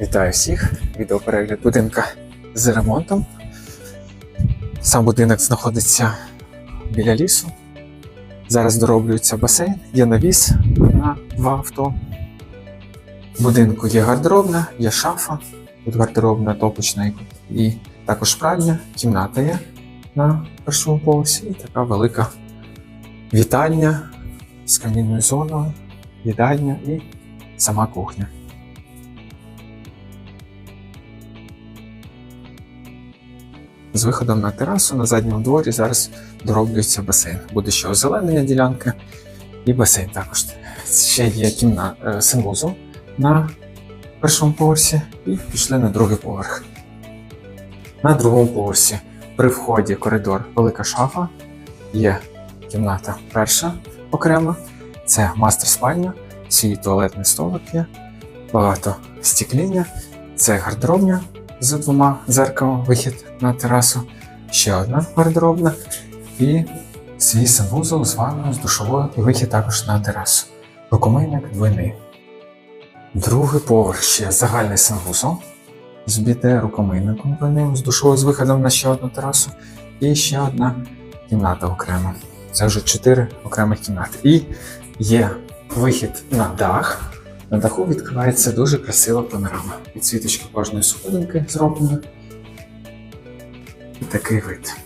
Вітаю всіх! Відеоперегляд будинка з ремонтом. Сам будинок знаходиться біля лісу. Зараз дороблюється басейн, є навіс на два авто. В будинку є гардеробна, є шафа, тут гардеробна топочна і також пральня, кімната є на першому поверсі і така велика вітальня з камінною зоною, їдальня і сама кухня. З виходом на терасу на задньому дворі зараз дороблюється басейн. Буде ще озеленення ділянки і басейн також. Ще є кімната санвузол на першому поверсі і пішли на другий поверх. На другому поверсі при вході коридор велика шафа, є кімната перша окрема, це мастер спальня, свій туалетний столик є, багато стікління, це гардеробня з двома дзеркалом, вихід на терасу, ще одна гардеробна і свій санвузол з ванною, з душовою і вихід також на терасу. Рукомийник двойний. Другий поверх ще загальний санвузол з біде рукомийником двойним, з душовою з виходом на ще одну терасу. І ще одна кімната окрема. Це вже чотири окремих кімнати. І є вихід на дах. На даху відкривається дуже красива панорама. Підсвіточка кожної сходинки зроблена. І такий вид.